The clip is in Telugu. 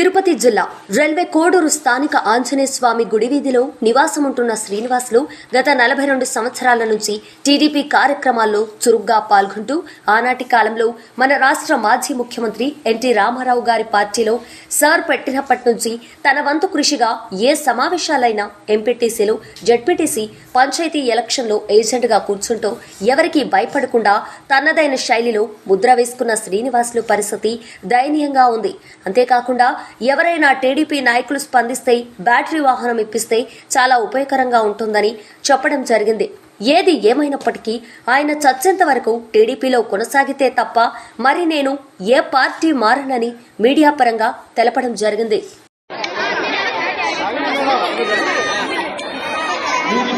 తిరుపతి జిల్లా రైల్వే కోడూరు స్థానిక ఆంజనేయ స్వామి గుడి వీధిలో నివాసముంటున్న శ్రీనివాసులు గత నలభై రెండు సంవత్సరాల నుంచి టీడీపీ కార్యక్రమాల్లో చురుగ్గా పాల్గొంటూ ఆనాటి కాలంలో మన రాష్ట్ర మాజీ ముఖ్యమంత్రి ఎన్టీ రామారావు గారి పార్టీలో సార్ పెట్టినప్పటి నుంచి తన వంతు కృషిగా ఏ సమావేశాలైనా ఎంపీటీసీలు జడ్పీటీసీ పంచాయతీ ఎలక్షన్లో ఏజెంట్గా కూర్చుంటూ ఎవరికీ భయపడకుండా తనదైన శైలిలో ముద్ర వేసుకున్న శ్రీనివాసులు పరిస్థితి దయనీయంగా ఉంది. అంతేకాకుండా ఎవరైనా టీడీపీ నాయకులు స్పందిస్తే బ్యాటరీ వాహనం ఇప్పిస్తే చాలా ఉపయోగకరంగా ఉంటుందని చెప్పడం జరిగింది. ఏది ఏమైనప్పటికీ ఆయన చచ్చేంత వరకు టీడీపీలో కొనసాగితే తప్ప మరి నేను ఏ పార్టీ మారనని మీడియా పరంగా తెలపడం జరిగింది.